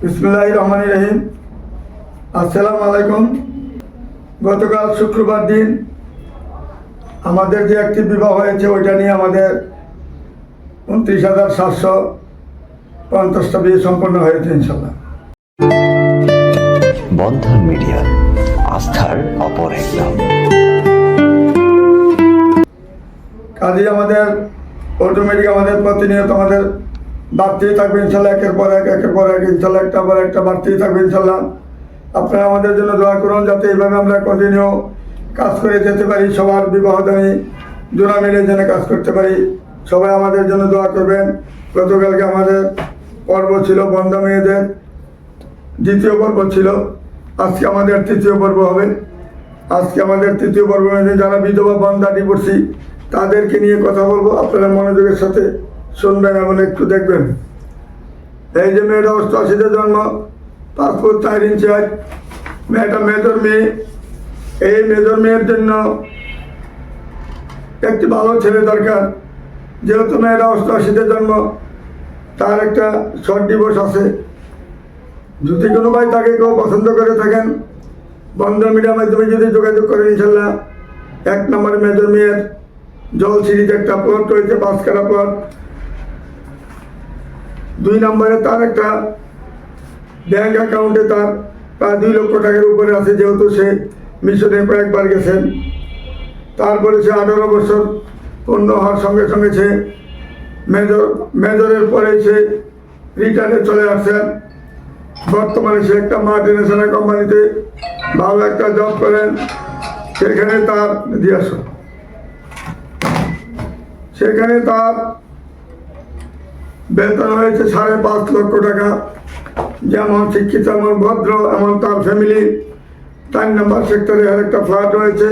বিসমুল্লাহ রহমান রহিম আসসালাম আলাইকুম গতকাল শুক্রবার দিন আমাদের যে একটি বিবাহ হয়েছে ওইটা নিয়ে আমাদের উনত্রিশ হাজার সাতশো পঞ্চাশটা বিয়ে সম্পন্ন হয়েছে ইনশাল্লাহ বন্ধন মিডিয়া আস্থার অপর এক নাম। কাজে আমাদের অটোমেটিক আমাদের প্রতিনিয়ত আমাদের বাড়তেই থাকবে ইনশাল্লাহ, একের পর এক, একের পর এক, ইনশাল্লাহ একটা পর একটা বাড়তেই থাকবে ইনশাল্লাহ। আপনারা আমাদের জন্য দোয়া করুন যাতে এইভাবে আমরা কন্টিনিউ কাজ করে যেতে পারি, সবার বিবাহ দানি জোড়া মিলে যেন কাজ করতে পারি। সবাই আমাদের জন্য দোয়া করবেন। গতকালকে আমাদের পর্ব ছিল বন্ধা মেয়েদের, দ্বিতীয় পর্ব ছিল। আজকে আমাদের তৃতীয় পর্ব হবে। আজকে আমাদের তৃতীয় পর্ব মধ্যে যারা বিধবা, বন্ধা ডিভোর্সি তাদেরকে নিয়ে কথা বলব। আপনারা মনোযোগের সাথে শুনবেন এবং একটু দেখবেন। এই যে মেয়েটা অষ্টআশিতে জন্ম পাসপোর্ট চার ইঞ্চি হয় মেয়েটা মেজর মেয়ে। এই মেজর মেয়ের জন্য একটি ভালো ছেলে দরকার। যেহেতু মেয়েরা অষ্টআশিতে জন্ম, তার একটা শর্ট ডিভোর্স আছে। যদি কোনো ভাই তাকে কেউ পছন্দ করে থাকেন, বন্ধ মিডিয়ার মাধ্যমে যদি যোগাযোগ করেন, ইনশাল্লাহ। এক নম্বর মেজর মেয়ের জল সিঁড়িতে একটা প্লট রয়েছে, পাঁচখানা প্লট দুই নম্বরে তার একটা ব্যাংক অ্যাকাউন্টে তার প্রায় দুই লক্ষ টাকার উপরে আছে, যেহেতু সে মিশনে কয়েকবার গেছেন। তারপরে সে আঠারো বছর পূর্ণ হওয়ার সঙ্গে সঙ্গে সে মেজর মেজরের পরে সে রিটার্নে চলে আসছেন। বর্তমানে সে একটা মাল্টিনেশনাল কোম্পানিতে ভালো একটা জব করেন। সেখানে তার দিয়ে সেখানে তার বেতন হয়েছে সাড়ে পাঁচ লক্ষ টাকা। যেমন শিক্ষিত, এমন ভদ্র, এমন তার ফ্যামিলি চার নাম্বার সেক্টরে আর একটা ফ্ল্যাট রয়েছে।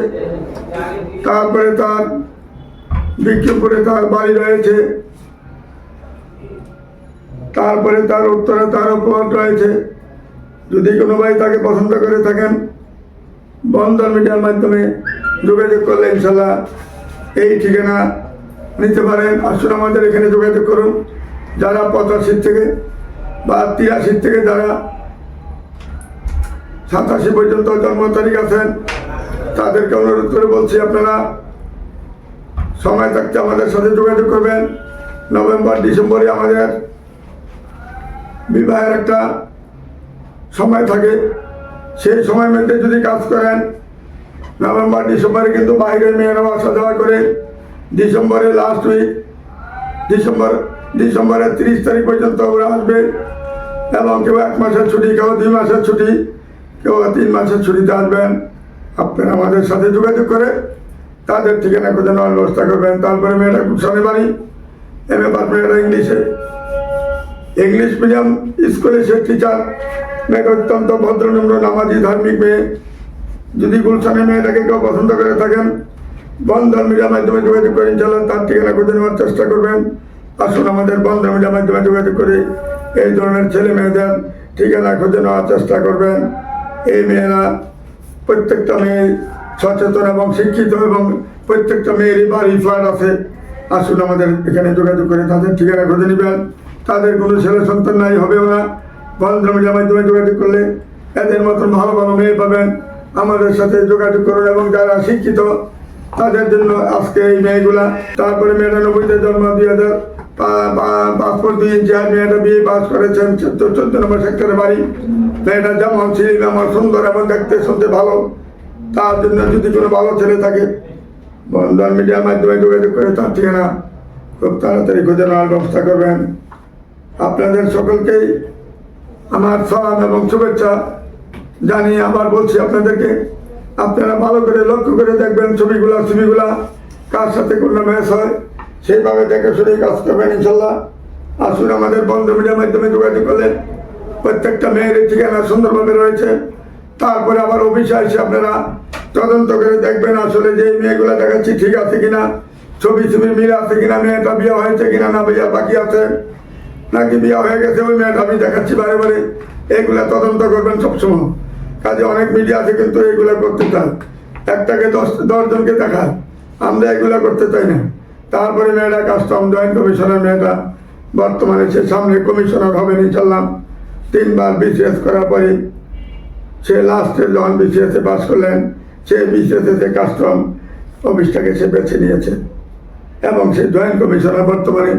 তারপরে তার বিক্রমপুরে তার বাড়ি রয়েছে। তারপরে তার উত্তরে তার প্লট রয়েছে। যদি কোনো ভাই তাকে পছন্দ করে থাকেন বন্ধন মিডিয়ার মাধ্যমে যোগাযোগ করলে ইনশাল্লাহ এই ঠিকানা নিতে পারেন। আসুন আমাদের এখানে যোগাযোগ করুন। যারা পঁচাশি থেকে বা তিরাশি থেকে যারা সাতাশি পর্যন্ত জন্ম তারিখ আছেন, তাদেরকে অনুরোধ করে বলছি আপনারা সময় থাকতে আমাদের সাথে যোগাযোগ করবেন। নভেম্বর ডিসেম্বরে আমাদের বিবাহের একটা সময় থাকে। সেই সময় মধ্যে যদি কাজ করেন, নভেম্বর, ডিসেম্বরে কিন্তু বাইরের মেয়েরাও আসা যাওয়া করে। ডিসেম্বরের লাস্ট উইক ডিসেম্বর ডিসেম্বরের তিরিশ তারিখ পর্যন্ত ওরা আসবে এবং কেউ এক মাসের ছুটি, কেউ দুই মাসের ছুটি, কেউ তিন মাসের ছুটিতে আসবেন আপনারা আমাদের সাথে যোগাযোগ করে তাদের ঠিকানা খুঁজে নেওয়ার ব্যবস্থা করবেন। তারপরে মেয়েটা বাড়ি এম এ পাঠ মেয়েরা ইংলিশে ইংলিশ মিডিয়াম স্কুলে সে টিচার মেয়েটা অত্যন্ত ভদ্রনম্র নামাজি, ধার্মিক মেয়ে। যদি গুলশানে মেয়েটাকে কেউ পছন্দ করে থাকেন বন্ধন মিডিয়ার মাধ্যমে যোগাযোগ করে ইনশাল্লাহ তার ঠিকানা খুঁজে নেওয়ার চেষ্টা করবেন। আসুন আমাদের মিডিয়ার মাধ্যমে যোগাযোগ করে এই ধরনের ছেলে মেয়েদের ঠিকানা খুঁজে নেওয়ার চেষ্টা করবেন। এই মেয়েরা প্রত্যেকটা মেয়ে সচেতন এবং শিক্ষিত এবং প্রত্যেকটা মেয়েরই বাড়ি, ফ্ল্যাট আছে। আসুন আমাদের এখানে যোগাযোগ করে তাদের ঠিকানা খুঁজে নেবেন। তাদের কোনো ছেলে সন্তান নাই, হবেও না। বন্ধ মিডিয়ার মাধ্যমে যোগাযোগ করলে এদের মতন ভালো ভালো মেয়ে পাবেন। আমাদের সাথে যোগাযোগ করুন এবং যারা শিক্ষিত, তাদের জন্য আজকে এই মেয়েগুলা, তারপরে মেয়েটা নব্বইতে জন্ম, দুই হাজার পাসপোর্ট দুই করেছেন, চোদ্দ নম্বর যেমন আমার সুন্দর এবং দেখতে, শুনতে ভালো। তার জন্য যদি কোনো ভালো ছেলে থাকে, বন্ধন মিডিয়ার মাধ্যমে করে খুব তাড়াতাড়ি খুঁজে নেওয়ার ব্যবস্থা করবেন। আপনাদের সকলকেই আমার সালাম এবং শুভেচ্ছা জানিয়ে আবার বলছি আপনাদেরকে, আপনারা ভালো করে লক্ষ্য করে দেখবেন ছবিগুলা ছবিগুলা কার সাথে কোনো ম্যাচ হয়। সেইভাবে দেখে শুনে কাজ করবেন ইনশাল্লাহ। আসুন আমাদের বন্ধ মিডিয়ার মাধ্যমে যোগাযোগ করলেন। প্রত্যেকটা মেয়ের ঠিকানা সুন্দরভাবে রয়েছে। তারপরে আবার অফিসে এসে আপনারা। তদন্ত করে দেখবেন আসলে যে মেয়েগুলো দেখাচ্ছি ঠিক আছে কিনা, ছবি ছবি মিল আছে কিনা, মেয়েটা বিয়ে হয়েছে কিনা, না বিয়ে বাকি আছে, নাকি বিয়ে হয়ে গেছে, ওই মেয়েটা আমি দেখাচ্ছি বারে বারে। এইগুলা তদন্ত করবেন সবসময়। কাজে অনেক মিডিয়া আছে কিন্তু এইগুলা করতে চায়। একটাকে দশ, দশজনকে দেখায়। আমরা এগুলো করতে চাই না। তারপরে মেয়েটা কাস্টম জয়েন্ট কমিশনের মেয়েটা বর্তমানে সে সামনে কমিশনার হবেন ইনশাল্লাহ তিনবার বিসিএস করার পরে সে লাস্টে যখন বিসিএসে পাস করলেন, সে বিসিএসে কাস্টম অফিসটাকে সে বেছে নিয়েছে। এবং সে জয়েন্ট কমিশনার বর্তমানে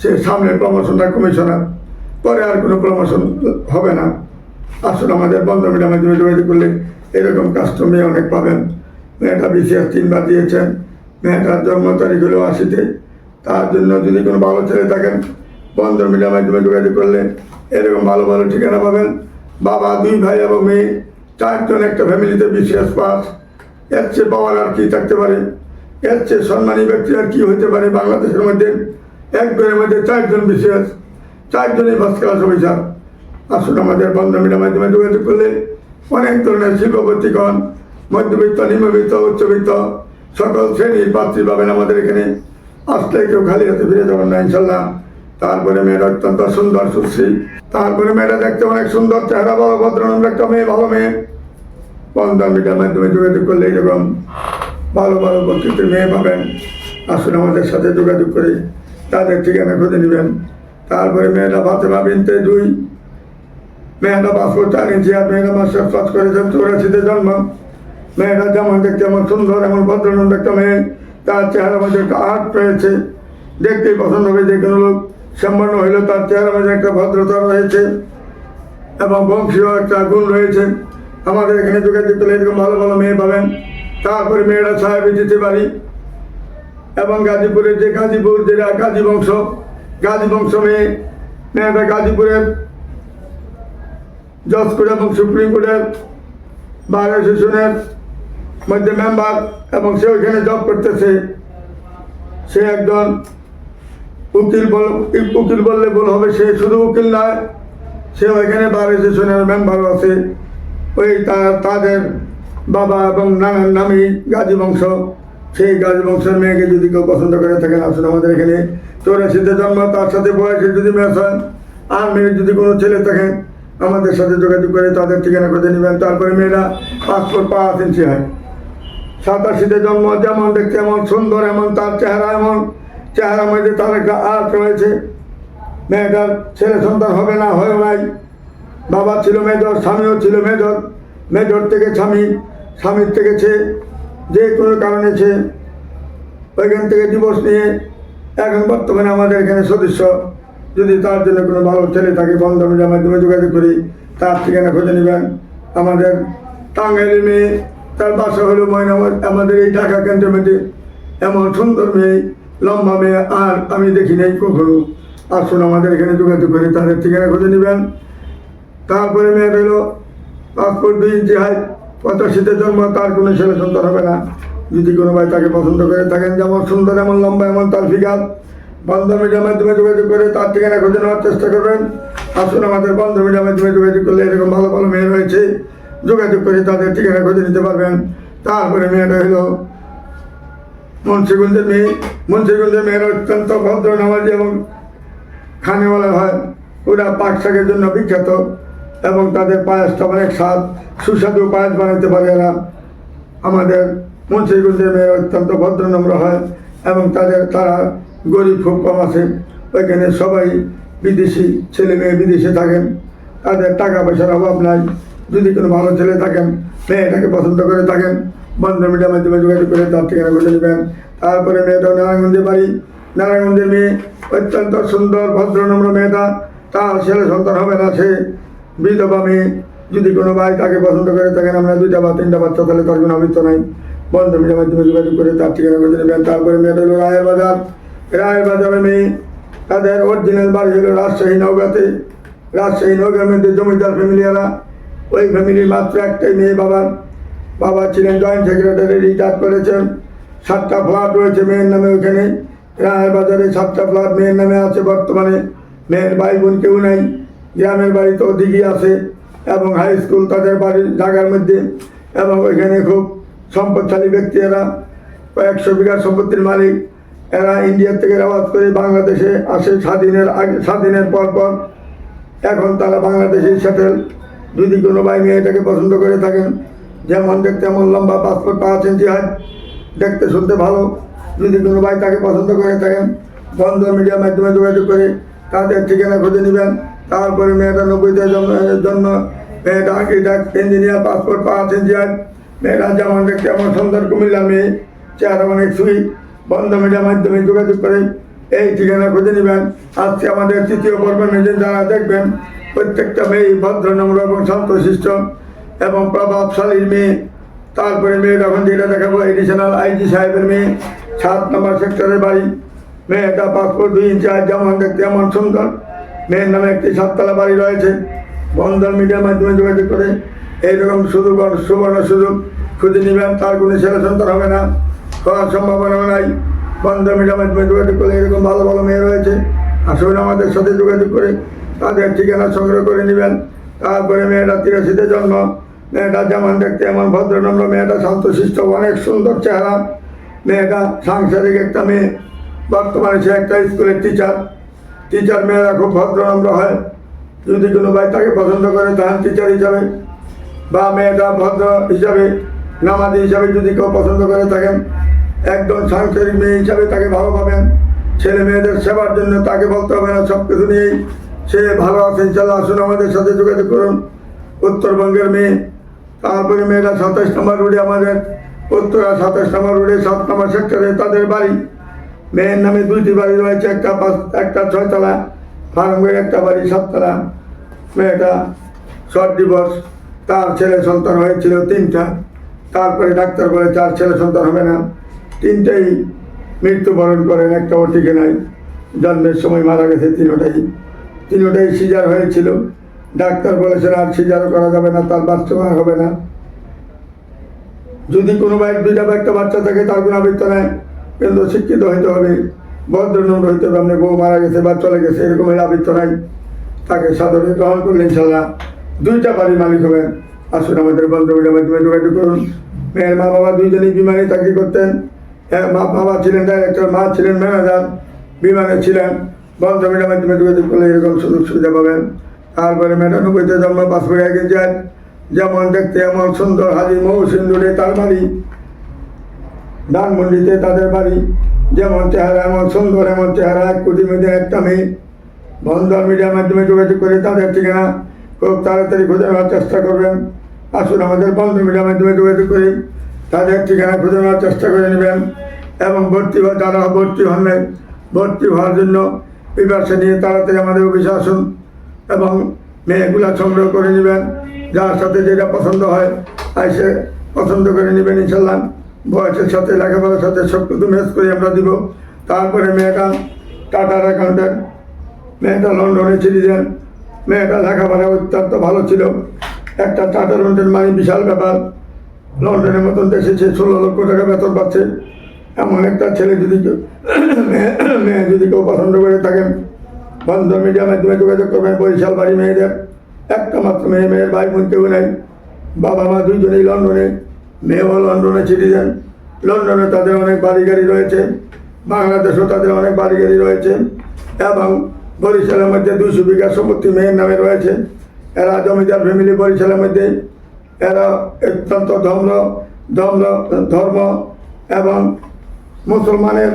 সে সামনে প্রমোশনটা কমিশনার পরে আর কোনো প্রমোশন হবে না। আসলে আমাদের বন্ধ মাধ্যমে যোগাযোগ করলে এরকম কাস্টমে অনেক পাবেন। মেয়েটা বিসিএস তিনবার দিয়েছেন মেয়েটার জন্ম তারিখ তার জন্য যদি কোনো ভালো ছেলে থাকেন, বন্ধ মিডিয়ার মাধ্যমে যোগাযোগ করলে এরকম ভালো ভালো ঠিকানা পাবেন। বাবা, দুই ভাই এবং মেয়ে, চারজন একটা ফ্যামিলিতে বিসিএস পাস। এর চেয়ে পাওয়ার আর কি থাকতে পারে? এর চেয়ে সম্মানী ব্যক্তি আর কি হতে পারে বাংলাদেশের মধ্যে? এক ঘরের মধ্যে চারজন বিসিএস চারজনই ফার্স্ট ক্লাস অফিসার আসুন আমাদের বন্ধ মিডিয়ার মাধ্যমে যোগাযোগ করলে অনেক ধরনের শিল্পপতিগণ মধ্যবিত্ত, নিম্নবিত্ত, উচ্চবিত্ত সকল শ্রেণির পাত্রী পাবেন আমাদের এখানে। আসলে কেউ খালি হাতে ফিরে যাবেন না ইনশাল্লাহ তারপরে মেয়েটা অত্যন্ত সুন্দর সুশ্রী। তারপরে মেয়েটা দেখতে অনেক সুন্দর চেহারা বড় ভদ্রনম্র একটা মেয়ে, ভালো মেয়ে। বন্ধন মিডিয়ার মাধ্যমে যোগাযোগ করলে এরকম ভালো ভালো প্রকৃতির মেয়ে পাবেন। আসুন আমাদের সাথে যোগাযোগ করে তাদের ঠিকানা খুঁজে নেবেন। তারপরে মেয়েরা ফাতেমা বিনতে দুই। মেয়েরা পাসপোর্ট চার ইঞ্চি আর মেয়েরা পাস করেছেন, চৌরাশিতে জন্ম। মেয়েরা যেমন দেখতে এমন সুন্দর, এমন ভদ্রনন্দ একটা মেয়ে, তার চেহারা মাঝে একটা আর্ট রয়েছে দেখতেই পছন্দ হবে যে কোনো লোক। সম্পন্ন হইলেও তার চেহারা মাঝে একটা ভদ্রতা রয়েছে এবং বংশীয় একটা গুণ রয়েছে। আমাদের এখানে যোগাযোগ করলে এরকম ভালো ভালো মেয়ে পাবেন। তারপরে মেয়েরা সাহেব যেতে পারি এবং গাজীপুরের যে গাজীপুর যেটা গাজী বংশ গাজী বংশ মেয়ে, মেয়েটা গাজীপুরের জজ কোর্ট এবং সুপ্রিম কোর্টের বার অ্যাসোসিয়েশনের মধ্যে মেম্বার এবং সে ওইখানে জব করতেছে। সে একজন উকিল বল, উকিল বললে ভুল হবে, সে শুধু উকিল নয়, সে ওইখানে বার অ্যাসোসিয়েশনের মেম্বারও আছে। ওই তাদের বাবা এবং নানার নামই গাজী বংশ। সেই গাজী বংশের মেয়েকে যদি কেউ পছন্দ করে থাকেন আসলে আমাদের এখানে। চৌরাশিতে জন্ম, তার সাথে বয়সে যদি ম্যাচ হয়, আর মেয়ে যদি কোনো ছেলে থাকেন আমাদের সাথে যোগাযোগ করে তাদের ঠিকানা করে নেবেন। তারপরে মেয়েরা পাসপোর্ট পাঁচ ইঞ্চি হয়। সাতাশিতে জন্ম, যেমন দেখতে এমন সুন্দর, এমন তার চেহারা, এমন চেহারার মধ্যে তার একটা আর্ট রয়েছে। মেয়েটার ছেলে সন্তান হবে না, হয়েও নাই। বাবা ছিল মেজর, স্বামীও ছিল মেজর। মেজর থেকে স্বামী, স্বামীর থেকে সে যে কোনো কারণে সে ওইখান থেকে দিবস নিয়ে এখন বর্তমানে আমাদের এখানে সদস্য। যদি তার জন্য কোনো ভালো ছেলে থাকে বন্ধ মিডিয়ার মাধ্যমে যোগাযোগ করি, তার ঠিকানা খুঁজে নেবেন। আমাদের টাঙ্গাইলের মেয়ে তার বাসা হলো ময়নাবাদ আমাদের এই ঢাকা ক্যান্টনমেন্টে এমন সুন্দর মেয়ে, লম্বা মেয়ে, আর আমি দেখি নাই কখনো। আসুন আমাদের এখানে যোগাযোগ করে তাদের ঠিকানা খুঁজে নেবেন। তারপরে মেয়ে হলো পাসপোর্ট দুই ইঞ্চি হাই পঁচাশিতে জন্ম, তার কোনো ছেলে সন্তান হবে না। যদি কোনো ভাই তাকে পছন্দ করে থাকেন, যেমন সুন্দর, এমন লম্বা, এমন তার ফিগার বন্ধ মিডিয়ার মাধ্যমে যোগাযোগ করে তার ঠিকানা খুঁজে নেওয়ার চেষ্টা করবেন। আসুন আমাদের বন্ধ মিডিয়ার মাধ্যমে যোগাযোগ করলে এরকম ভালো ভালো মেয়ে রয়েছে। যোগাযোগ করে তাদের ঠিকানা খুঁজে নিতে পারবেন। তারপরে মেয়েটা হলো মুন্সিগঞ্জের মেয়ে। মুন্সিগঞ্জের মেয়েরা অত্যন্ত ভদ্র, নামাজি এবং খানেওয়ালা হয়। ওরা পাক শাকের জন্য বিখ্যাত এবং তাদের পায়েসটা অনেক স্বাদ, সুস্বাদু পায়েস বানাতে পারে এরা। আমাদের মুন্সিগঞ্জের মেয়েরা অত্যন্ত ভদ্রনম্র হয় এবং তাদের, তারা গরিব খুব কম আছে। ওইখানে সবাই বিদেশি, ছেলে মেয়ে বিদেশে থাকেন। তাদের টাকা পয়সার অভাব নাই। যদি কোনো ভালো ছেলে থাকেন মেয়েটাকে পছন্দ করে থাকেন, বন্ধ মিডিয়ার মাধ্যমে যোগাযোগ করে তার ঠিকানা বলে দেবেন। তারপরে মেয়েটা নারায়ণগঞ্জে বাড়ি। নারায়ণগঞ্জের মেয়ে অত্যন্ত সুন্দর, ভদ্র ভদ্রনম্র মেয়েটা। তার ছেলে সন্তান হবে না, সে বিধবা মেয়ে। যদি কোনো ভাই তাকে পছন্দ করে থাকেন, আমরা দুইটা বা তিনটা বাচ্চা তাহলে তার কোনো অভিত্ত নাই। বন্ধু মিডিয়ার মাধ্যমে যোগাযোগ করে তার ঠিকানা করে নেবেন তারপরে মেয়েটা হলো রায়ের বাজার। রায়ের বাজারে মেয়ে, তাদের অরিজিনাল বাড়ি হলো রাজশাহী নৌকাতে রাজশাহী নৌকার মধ্যে জমিদার ফ্যামিলিয়ারা ওই ফ্যামিলির মাত্র একটাই মেয়ে বাবার বাবা ছিলেন জয়েন্ট সেক্রেটারি রিটায়ার করেছেন। সাতটা ফ্ল্যাট রয়েছে মেয়ের নামে ওখানে রায়ের বাজারে সাতটা ফ্ল্যাট মেয়ের নামে আছে বর্তমানে। মেয়ের ভাই বোন কেউ নাই। গ্রামের বাড়িতে দিঘি আছে। এবং হাই স্কুল তাদের বাড়ির জায়গার মধ্যে। এবং ওইখানে খুব সম্পদশালী ব্যক্তি এরা। কয়েকশো বিঘা সম্পত্তির মালিক। এরা ইন্ডিয়া থেকে রেওয়াজ করে বাংলাদেশে আসে স্বাধীনের আগে স্বাধীনের পর পর এখন তারা বাংলাদেশে সেটেল যদি কোনো ভাই মেয়েটাকে পছন্দ করে থাকেন, যেমন দেখতে এমন লম্বা পাসপোর্ট পাঁচ ইঞ্চি হাত দেখতে শুনতে ভালো। যদি কোনো ভাই তাকে পছন্দ করে থাকেন, বন্ধ মিডিয়ার মাধ্যমে যোগাযোগ করে তাদের ঠিকানা খুঁজে নেবেন। তারপরে মেয়েটা নব্বইতে জন্ম জন্ম, মেয়েটা আর্কিটেক্ট ইঞ্জিনিয়ার পাসপোর্ট পাঁচ ইঞ্জিনিয়ার মেয়েটা যেমন দেখতে এমন সুন্দর কুমিল্লা মেয়ে, চেহারা অনেক সুইট বন্ধ মিডিয়ার মাধ্যমে যোগাযোগ করে এই ঠিকানা খুঁজে নেবেন। আজকে আমাদের তৃতীয় পর্বের মেয়ে যারা দেখবেন প্রত্যেকটা মেয়ে ভদ্র, নম্র এবং শান্তশিষ্ট এবং প্রভাবশালীর মেয়ে। তারপরে মেয়ে যখন যেটা দেখাবো এডিশনাল আইজি সাহেবের মেয়ে, সাত নম্বর সেক্টরের বাড়ি। মেয়েটা পাসপোর্ট দুই ইঞ্চি, আর যেমন দেখতে এমন সুন্দর। মেয়ের নামে একটি সাততলা বাড়ি রয়েছে। বন্ধন মিডিয়ার মাধ্যমে যোগাযোগ করে এইরকম সুযোগ সুবর্ণ সুযোগ খুঁজে নেবেন, তার কোনো ছেলে সন্তান হবে না, হওয়ার সম্ভাবনাও নাই। বন্ধন মিডিয়ার মাধ্যমে যোগাযোগ করে এরকম ভালো ভালো মেয়ে রয়েছে। আসুন আমাদের সাথে যোগাযোগ করে তাদের ঠিকানা সংগ্রহ করে নেবেন। তারপরে মেয়েটা তিরাশিতে জন্ম মেয়েটা যেমন দেখতে এমন ভদ্রনম্র মেয়েটা শান্তশিষ্ট অনেক সুন্দর চেহারা। মেয়েটা সাংসারিক একটা মেয়ে। বর্তমানে সে একটা স্কুলের টিচার টিচার মেয়েরা খুব ভদ্রনম্র হয়। যদি কোনো ভাই তাকে পছন্দ করে, তাহলে টিচার হিসাবে বা মেয়েটা ভদ্র হিসাবে, নামাজি হিসাবে যদি কেউ পছন্দ করে থাকেন একদম সাংসারিক মেয়ে হিসাবে তাকে ভালো পাবেন। ছেলে মেয়েদের সেবার জন্য তাকে বলতে হবে না সব কিছু নিয়েই। সে ভালো আছে, ইনশাল্লাহ আসুন আমাদের সাথে যোগাযোগ করুন। উত্তরবঙ্গের মেয়ে, তারপরে মেয়েরা সাতাশ নম্বর রোডে আমাদের, উত্তরা সাতাশ নম্বর রোডে, সাত নম্বর সেক্টরে তাদের বাড়ি। মেয়ের নামে দুইটি বাড়ি রয়েছে, একটা পাঁচ, একটা ছয়তলা ফার্মের একটা বাড়ি সাততলা। মেয়েটা শর্ট ডিভোর্স তার ছেলে সন্তান হয়েছিল তিনটা। তারপরে ডাক্তার বলে চার ছেলে সন্তান হবে না। তিনটেই মৃত্যুবরণ করেন, একটা ও টিকে নাই। জন্মের সময় মারা গেছে তিনোটাই। তিনোটাই সিজার হয়েছিল। ডাক্তার বলেছেন আর সিজারও করা যাবে না, তার বাচ্চা হবে না। যদি কোনো ভাই, দুইটা বা একটা বাচ্চা থাকে, তার কোনো আবৃত্ত নেই কিন্তু শিক্ষিত হইতে হবে ভদ্রনম্র হইতে হবে। আপনার বউ মারা গেছে বা চলে গেছে, এরকম আবৃত্ত নাই। তাকে সাদরে গ্রহণ করলে ইনশাল্লাহ দুইটা বাড়ির মালিক হবেন। আসুন আমাদের বন্ধুদের মাধ্যমে যোগাযোগ করুন। মেয়ের মা বাবা দুইজনই বিমানে চাকরি করতেন। মা, বাবা ছিলেন ডাইরেক্টর মা ছিলেন ম্যানেজার বিমানে ছিলেন। বন্ধুদের মাধ্যমে যোগাযোগ করলে এরকম সুযোগ সুবিধা পাবেন। তারপরে মেটানব্বইতে জন্ম পাসপোর্ট এক যায় যেমন দেখতে এমন সুন্দর হাজি মৌ সিন্দুরে তার বাড়ি। ধানমন্ডিতে তাদের বাড়ি। যেমন চেহারা এমন সুন্দর, এমন চেহারা, এক কোটি মেয়েদের একটা মেয়ে। বন্ধন মিডিয়ার মাধ্যমে যোগাযোগ করে তাদের ঠিকানা খুব তাড়াতাড়ি খুঁজে নেওয়ার চেষ্টা করবেন। আসুন আমাদের বন্ধ মিডিয়ার মাধ্যমে যোগাযোগ করে। তাদের ঠিকানা খুঁজে নেওয়ার চেষ্টা করে নেবেন। এবং ভর্তি হওয়া যারা ভর্তি হন ভর্তি হওয়ার জন্য বিভাষা নিয়ে তাড়াতাড়ি আমাদের অফিসে আসুন এবং মেয়েগুলা সংগ্রহ করে নেবেন। যার সাথে যেটা পছন্দ হয় এসে পছন্দ করে নেবেন ইনশাল্লাহ বয়সের সাথে, লেখাপড়ার সাথে সব কিছু ম্যাচ করে আমরা দিব। তারপরে মেয়েটা টাটার অ্যাকাউন্টেন্ট মেয়েটা লন্ডনে সিটিজেন মেয়েটা লেখাপড়া অত্যন্ত ভালো ছিল। একটা টাটার অ্যাকাউন্টেন্ট মানে বিশাল ব্যাপার। লন্ডনের মতন দেশে সে ষোলো লক্ষ টাকা বেতন পাচ্ছে। এমন একটা ছেলে যদি মেয়ে যদি কেউ পছন্দ করে থাকেন বন্ধ মিডিয়ার মাধ্যমে যোগাযোগ করবেন বরিশাল বাড়ি মেয়েদের। একটা মাত্র মেয়ে, মেয়ের ভাই বোন কেউ নেই। বাবা মা দুইজনেই লন্ডনে, মেয়েও লন্ডনে সিটিজেন। লন্ডনে তাদের অনেক বাড়ি গাড়ি রয়েছে। বাংলাদেশেও তাদের অনেক বাড়ি গাড়ি রয়েছে। এবং বরিশালের মধ্যে দুইশো বিঘা সম্পত্তি মেয়ের নামে রয়েছে। এরা জমিদার ফ্যামিলি বরিশালের মধ্যে। এরা অত্যন্ত ধর্ম ধর্ম ধর্ম এবং মুসলমানের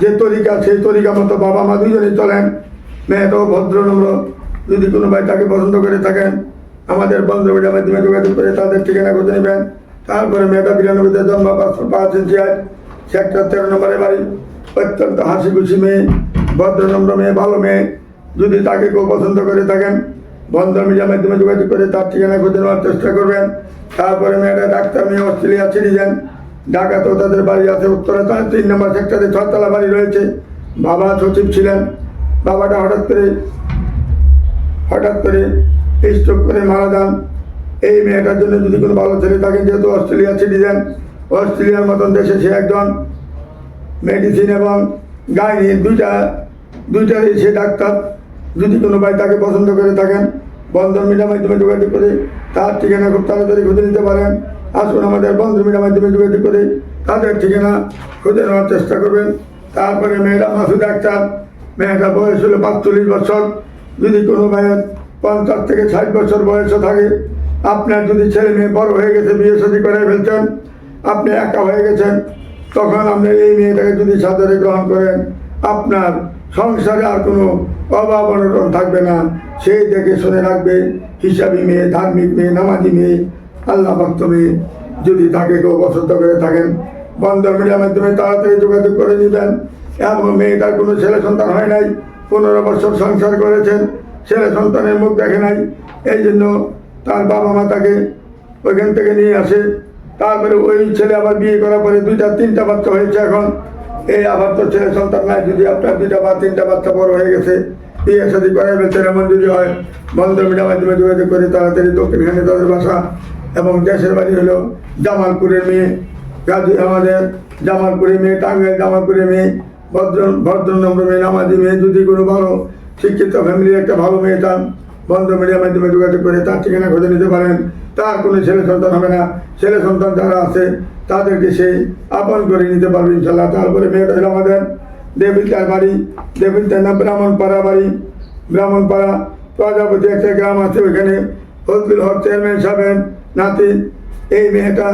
যে তরিকা, সেই তরিকা মতো বাবা মা দুজনেই চলেন। মেয়েটাও ভদ্রনম্র যদি কোনো ভাই তাকে পছন্দ করে থাকেন, আমাদের বন্ধু মিডিয়ার মাধ্যমে যোগাযোগ করে তাদের ঠিকানা খুঁজে নেবেন। তারপরে মেয়েটা বিরানব্বইতে জন্ম পাঁচশো পাঁচ ইঞ্চি আয় সেক্টর তেরো নম্বরে বাড়ি। অত্যন্ত হাসি খুশি মেয়ে ভদ্রনম্র মেয়ে, ভালো মেয়ে। যদি তাকে কেউ পছন্দ করে থাকেন বন্ধ মিডিয়ার মাধ্যমে যোগাযোগ করে তার ঠিকানা খুঁজে নেওয়ার চেষ্টা করবেন। তারপরে মেয়েটা ডাক্তার মেয়ে অস্ট্রেলিয়া সিটিজেন ঢাকাতেও তাদের বাড়ি আছে, উত্তরে তার তিন নম্বর সেক্টরে ছয়তলা বাড়ি রয়েছে। বাবা সচিব ছিলেন। বাবাটা হঠাৎ করে হঠাৎ করে স্ট্রোক করে মারা যান। এই মেয়েটার জন্য যদি কোনো ভালো ছেলে থাকেন যেহেতু অস্ট্রেলিয়া সিটিজেন অস্ট্রেলিয়ার মতন দেশে সে একজন মেডিসিন এবং গাইনি। দুইটা, দুইটারই সে ডাক্তার। যদি কোনো ভাই তাকে পছন্দ করে থাকেন, বন্ধন মিডিয়ার মাধ্যমে যোগাযোগ করে তার ঠিকানা খুব তাড়াতাড়ি খুঁজে নিতে পারেন। আসুন আমাদের বন্ধন মিডিয়ার মাধ্যমে যোগাযোগ করে, তাদের ঠিকানা খুঁজে নেওয়ার চেষ্টা করবেন। তারপরে মেয়েরা মাসু ডাক্তার, মেয়েটা বয়স হলো পাঁচচল্লিশ বছর। যদি কোনো ভাইয়ের পঞ্চাশ থেকে ষাট বছর বয়সে থাকে, আপনার যদি ছেলে মেয়ে বড় হয়ে গেছে, বিয়ে শাদী করে ফেলছেন, আপনি একা হয়ে গেছেন, তখন আপনি এই মেয়েটাকে যদি সাদরে গ্রহণ করেন, আপনার সংসারে আর কোনো অভাব অনটন থাকবে না। সেই দেখে শুনে রাখবে, হিসাবি মেয়ে, ধার্মিক মেয়ে, নামাজি মেয়ে আল্লাহ মেয়ে যদি থাকে কেউ পছন্দ করে থাকেন, বন্ধ মিডিয়ার মাধ্যমে তাড়াতাড়ি যোগাযোগ করে নেবেন। এবং মেয়েটার কোনো ছেলে সন্তান হয় নাই, পনেরো বছর সংসার করেছেন, ছেলে সন্তানের মুখ দেখে নাই, এই জন্য তার বাবা মা তাকে ওইখান থেকে নিয়ে আসে। তারপরে ওই ছেলে আবার বিয়ে করার পরে দুইটা, তিনটা বাচ্চা হয়েছে এখন। এই আবার তো ছেলে সন্তান নাই, যদি আপনার দুইটা বা তিনটা বাচ্চা বড় হয়ে গেছে, বিয়ে সাথে করাই ফেলছেন এমন যদি হয়, বন্ধ মিডিয়ার মাধ্যমে যোগাযোগ করে তাড়াতাড়ি দক্ষিণখানে তাদের বাসা এবং দেশের বাড়ি হলো জামালপুরের মেয়ে গাজী আমাদের জামালপুরের মেয়ে, টাঙ্গাইল জামালপুরের মেয়ে, ভদ্র ভদ্রনম্র মেয়ে, নামাজি মেয়ে, যদি কোনো ভালো শিক্ষিত ফ্যামিলির একটা ভালো মেয়ে চান, বন্ধ মিডিয়ার মাধ্যমে যোগাযোগ করে তার ঠিকানা খুঁজে নিতে পারেন। তার কোনো ছেলে সন্তান হবে না। ছেলে সন্তান যারা আছে, তাদেরকে সেই আপন করে নিতে পারবে ইনশাল্লাহ। তারপরে মেয়েটা হলো আমাদের দেবিতার বাড়ি। দেবিতার নাম ব্রাহ্মণপাড়া বাড়ি। ব্রাহ্মণপাড়া প্রজাপতি একটা গ্রাম আছে, ওইখানে ফজলুল হক চেয়ারম্যান সাহেবের নাতি, এই মেয়েটা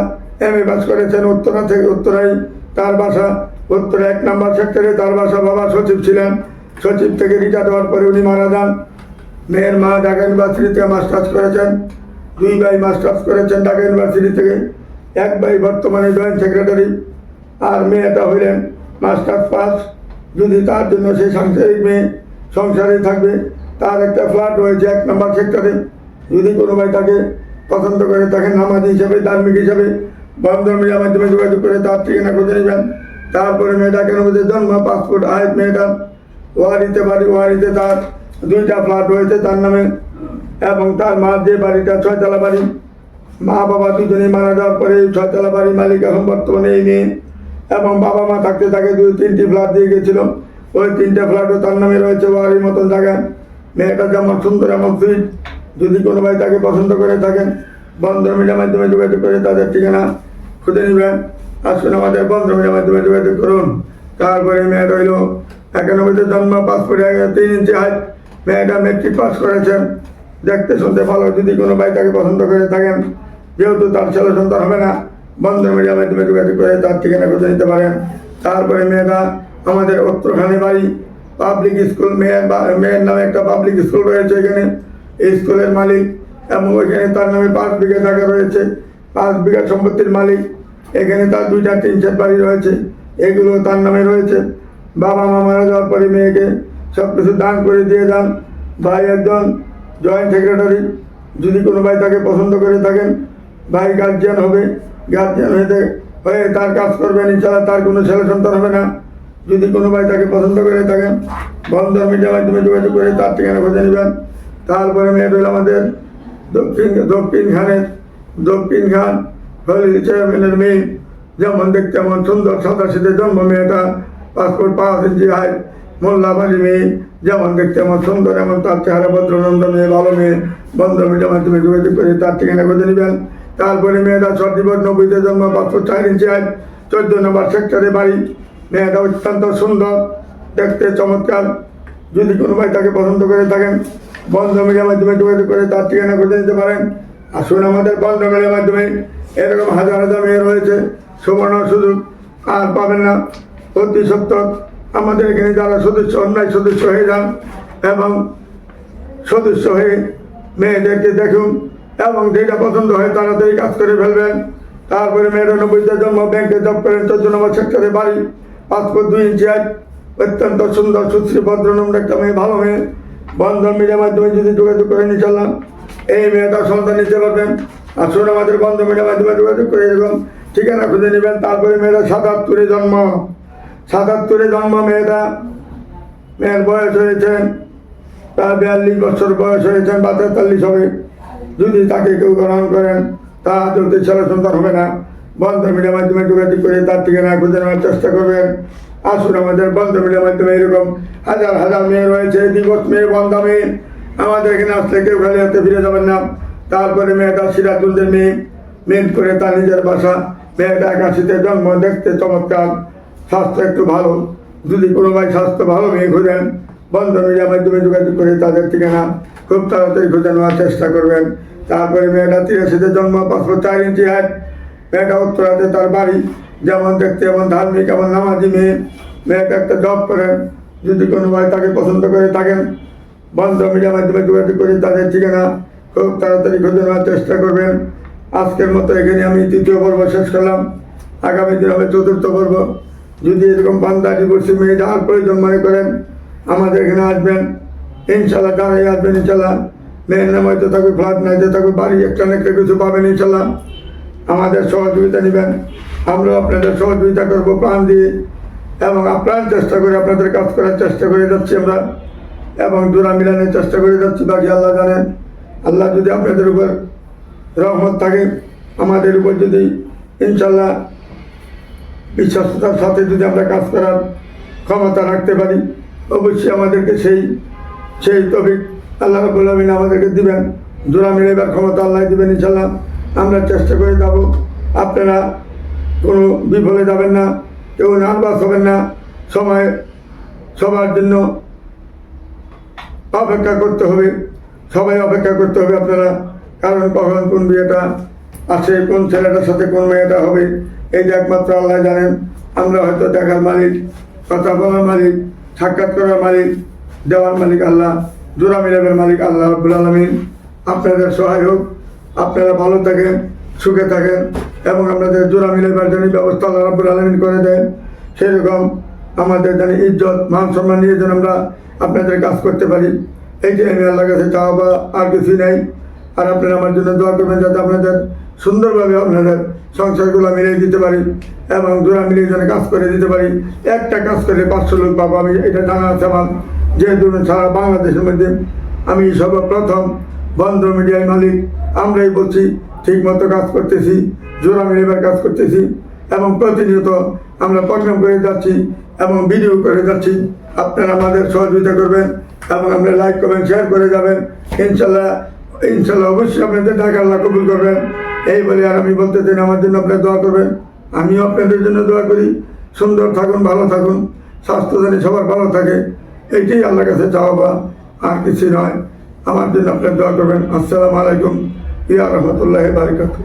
এম এ পাস করেছেন উত্তরা থেকে উত্তরায় তার বাসা উত্তরা এক নম্বর সেক্টরে তার বাসা বাবা সচিব ছিলেন। সচিব থেকে রিটায়ার হওয়ার পরে উনি মারা যান। মেয়ের মা ঢাকা ইউনিভার্সিটি থেকে মাস্টার্স করেছেন। দুই ভাই মাস্টার্স করেছেন ঢাকা ইউনিভার্সিটি থেকে। এক ভাই বর্তমানে জয়েন্ট সেক্রেটারি আর মেয়েটা হইলেন মাস্টার্স পাস যদি তার জন্য সেই সাংসারিক মেয়ে সংসারে থাকবে, তার একটা ফ্ল্যাট রয়েছে এক নম্বর সেক্টরে যদি কোনো ভাই তাকে পছন্দ করে তাকে নামাজি হিসাবে ধার্মিক হিসাবে মিডিয়ার মাধ্যমে যোগাযোগ করে তার ঠিকানা খুঁজে নেবেন। তারপরে মেয়েটা কেন বলছে জন্ম, পাসপোর্ট আয় মেয়েটার ওয়ারিতে বাড়ি, ওয়ারিতে তার দুইটা ফ্ল্যাট রয়েছে তার নামে। এবং তার মার যে বাড়িটা, ছয়তলা বাড়ি, মা, বাবা দুজনেই মারা যাওয়ার পরে এই ছয়তলা বাড়ির মালিক এখন বর্তমানে এই মেয়ে। এবং বাবা মা থাকতে তাকে দুই, তিনটি ফ্ল্যাট দিয়ে গেছিল ওই তিনটে ফ্ল্যাটও তার নামে রয়েছে ওয়ারির মতন জায়গা মেয়েটা যেমন সুন্দর এমন সুইট যদি কোনো ভাই তাকে পছন্দ করে থাকেন বন্ধ মিডিয়ার মাধ্যমে যোগাযোগ করে তাদের ঠিকানা খুঁজে নেবেন। আসুন আমাদের বন্ধ মিডিয়ার মাধ্যমে যোগাযোগ করুন। তারপরে মেয়ে রইল। একানব্বইতে জন্ম পাসপোর্ট তিন ইঞ্চি হাইট মেয়েটা মেট্রিক পাস করেছেন। দেখতে শুনতে ভালো, যদি কোনো ভাই তাকে পছন্দ করে থাকেন। যেহেতু তার ছেলে সন্তান হবে না বন্ধ মিডিয়ার মাধ্যমে যোগাযোগ করে তার ঠিকানা খুঁজে নিতে পারেন। তারপরে মেয়েটা আমাদের উত্তরখানে বাড়ি পাবলিক স্কুল মেয়ের মেয়ের নামে একটা পাবলিক স্কুল রয়েছে এখানে। স্কুলের মালিক এবং ওইখানে তার নামে পাঁচ বিঘা জায়গা রয়েছে, পাঁচ বিঘা সম্পত্তির মালিক। এখানে তার দুইটা, তিন চার বাড়ি রয়েছে, এগুলো তার নামে রয়েছে। বাবা মা মারা যাওয়ার পরে মেয়েকে সব কিছু দান করে দিয়ে যান। ভাই একজন জয়েন্ট সেক্রেটারি যদি কোনো ভাই তাকে পছন্দ করে থাকেন, ভাই গার্জিয়ান হবে। গার্জিয়ান হয়ে হয়ে তার কাজ করবেন ইনশাল্লাহ তার কোনো ছেলে সন্তান হবে না। যদি কোনো ভাই তাকে পছন্দ করে থাকেন, বন্ধন মিডিয়ার মাধ্যমে যোগাযোগ করে তার ঠিকানা খুঁজে নেবেন। তারপরে মেয়ে রইল আমাদের দক্ষিণ দক্ষিণ খানের, দক্ষিণ খান, হলি চেয়ারম্যানের মেয়ে। যেমন দেখতে এমন সুন্দর সাদা শীতে জন্ম মেয়েটা। পাসপোর্ট পাঁচ ইঞ্চি হাই মোল্লাবাড়ি মেয়ে। যেমন দেখতে এমন সুন্দর, এমন তার চেহারা ভদ্রনন্দ মেয়ে, ভালো মেয়ে। বন্ধ মিডিয়ার মাধ্যমে যোগাযোগ করে তার ঠিকানা খুঁজে নেবেন। তারপরে মেয়েটা ছটিবার নব্বইতে জন্ম, পাসপোর্ট চার ইঞ্চি হাই, চোদ্দ নম্বর সেক্টরে বাড়ি। মেয়েটা অত্যন্ত সুন্দর, দেখতে চমৎকার। যদি কোনো ভাই তাকে পছন্দ করে থাকেন বন্ধ মিডিয়ার মাধ্যমে যোগাযোগ করে তার ঠিকানা খুঁজে নিতে পারেন। আসুন আমাদের বন্ধ মিডিয়ার মাধ্যমে। এরকম হাজার হাজার মেয়ে রয়েছে। সুবর্ণ সুযোগ আর পাবেন না। অতি সত্তর। আমাদের এখানে যারা সদস্য, অন্যায় সদস্য হয়ে যান এবং সদস্য হয়ে মেয়েদেরকে দেখুন এবং যেটা পছন্দ হয় তাড়াতাড়ি কাজ করে ফেলবেন। তারপরে মেয়েরা নব্বইতে জন্ম, ব্যাংকে জব করেন, চোদ্দ নম্বর সেক্টরে বাড়ি, পাসপোর্ট দুই ইঞ্চি অত্যন্ত সুন্দর, সুশ্রী ভদ্রনম্র একটা মেয়ে, ভালো মেয়ে। বন্ধন মিডিয়ার মাধ্যমে যদি যোগাযোগ করে নিয়ে চললাম এই মেয়েটা সন্তান নিতে পারবেন। আসুন আমাদের বন্ধন মিডিয়ার মাধ্যমে যোগাযোগ করে এরকম ঠিকানা খুঁজে নেবেন। তারপরে মেয়েরা সাতাত্তরে জন্ম। সাতাত্তরে জন্ম মেয়েটা। মেয়ের বয়স হয়েছেন প্রায় বিয়াল্লিশ বছর বয়স হয়েছেন বা তেতাল্লিশ হবে। যদি তাকে কেউ গ্রহণ করেন তা যদি ছেলে সন্তান হবে না। বন্ধ মিডিয়ার মাধ্যমে যোগাযোগ করে তার ঠিকানা খুঁজে নেওয়ার চেষ্টা করবেন। আসুন আমাদের বন্ধ মিডিয়ার মাধ্যমে এরকম হাজার হাজার মেয়ে রয়েছে, দিবস মেয়ে বন্ধা মেয়ে আমাদের এখানে আসলে কেউ খালি হাতে ফিরে যাবেন না। তারপরে মেয়েটা সিরাজুলদের মেয়ে মেন করে তার নিজের বাসা। মেয়েটা একাশিতে জন্ম, দেখতে চমৎকার। স্বাস্থ্য একটু ভালো। যদি কোনো ভাই স্বাস্থ্য ভালো মেয়ে খুঁজেন বন্ধ মিডিয়ার মাধ্যমে যোগাযোগ করে তাদের ঠিকানা খুব তাড়াতাড়ি খুঁজে নেওয়ার চেষ্টা করবেন। তারপরে মেয়েটা তিরাশিতে জন্ম, পাঁচশো চার ইঞ্চি হাট মেয়েটা উত্তরাতে তার বাড়ি। যেমন দেখতে এমন ধার্মিক এমন নামাজি মেয়ে মেয়েটা একটা জব করেন যদি কোনো ভাই তাকে পছন্দ করে থাকেন বন্ধ মিডিয়ার মাধ্যমে যোগাযোগ করে, তাদের ঠিকানা খুব তাড়াতাড়ি খুঁজে নেওয়ার চেষ্টা করবেন। আজকের মতো এখানে আমি তৃতীয় পর্ব শেষ করলাম। আগামী দিন হবে চতুর্থ পর্ব। যদি এরকম বান্দা ডিভোর্সি মেয়ে যাওয়ার প্রয়োজন মনে করেন, আমাদের এখানে আসবেন। ইনশাল্লাহ তারাই আসবেন ইনশাল্লাহ মেয়ের নাম হয়তো থাকবে ফ্ল্যাট নাই থাকবে বাড়ি একটা না একটা কিছু পাবেন ইনশাল্লাহ আমাদের সহযোগিতা নেবেন। আমরাও আপনাদের সহযোগিতা করব, প্রাণ দিয়ে এবং আপ্রাণ চেষ্টা করে আপনাদের কাজ করার চেষ্টা করে যাচ্ছি আমরা এবং জোড়া মিলানোর চেষ্টা করে যাচ্ছি, বাকি আল্লাহ জানেন আল্লাহ যদি আপনাদের উপর রহমত থাকে, আমাদের উপর যদি ইনশাল্লাহ বিশ্বাসতার সাথে যদি আমরা কাজ করার ক্ষমতা রাখতে পারি, অবশ্যই আমাদেরকে সেই সেই তবিক আল্লাহ রাবুল আলমিন আমাদেরকে দিবেন। জোড়া মিলাইবার ক্ষমতা আল্লাহ দিবেন ইনশাল্লাহ আমরা চেষ্টা করে যাব আপনারা কোনো বিফলে যাবেন না, কেউ নার্ভাস হবেন না, সময় সবার জন্য অপেক্ষা করতে হবে, সবাই অপেক্ষা করতে হবে আপনারা, কারণ কখন কোন বিয়েটা আসে কোন ছেলেটার সাথে কোন মেয়েটা হবে এই যে একমাত্র আল্লাহ জানেন। আমরা হয়তো দেখার মালিক, কথা বলার মালিক, সাক্ষাৎ করার মালিক, দেওয়ার মালিক আল্লাহ, জোড়া মিলাবের মালিক আল্লাহ রব্বুল আলমিন। আপনাদের সহায় হোক, আপনারা ভালো থাকেন, সুখে থাকেন। এবং আপনাদের জোড়া মিলাবার জন্য ব্যবস্থা আল্লাহ রব্বুল আলমিন করে দেন। সেরকম আমাদের যেন ইজ্জত, মান সম্মান নিয়ে যেন আমরা আপনাদের কাজ করতে পারি। এই যে আমি আল্লাহ কাছে চাওয়া বা আর কিছুই নেই। আর আপনারা আমার জন্য দোয়া করবেন যাতে আপনাদের সুন্দরভাবে আপনাদের সংসারগুলো মিলিয়ে দিতে পারি এবং জোড়া মিলিয়ে যেন কাজ করে দিতে পারি। একটা কাজ করে পাঁচশো লোক পাবো, আমি এটা জানা আছে আমার। যেহেতু সারা বাংলাদেশের মধ্যে আমি সর্বপ্রথম বন্ধ মিডিয়ার মালিক। আমরাই বলছি ঠিক মতো কাজ করতেছি। জোড়া মিলিবার কাজ করতেছি এবং প্রতিনিয়ত আমরা প্রোগ্রাম করে যাচ্ছি এবং ভিডিও করে যাচ্ছি। আপনারা আমাদের সহযোগিতা করবেন এবং আমরা লাইক করবেন শেয়ার করে যাবেন। ইনশাল্লাহ ইনশাল্লাহ অবশ্যই আপনাদের ডাক আল্লাহ কবুল করবেন। এই বলে আর আমি বলতে চাই আমার জন্য আপনার দোয়া করবেন। আমিও আপনাদের জন্য দোয়া করি। সুন্দর থাকুন, ভালো থাকুন। স্বাস্থ্য জানি সবার ভালো থাকে। এইটাই আল্লাহর কাছে চাওয়া আর কিছু নয়। আমার জন্য আপনার দোয়া করবেন। আসসালামু আলাইকুম। ইয়া রহমতুল্লাহ বারিকাতুহ।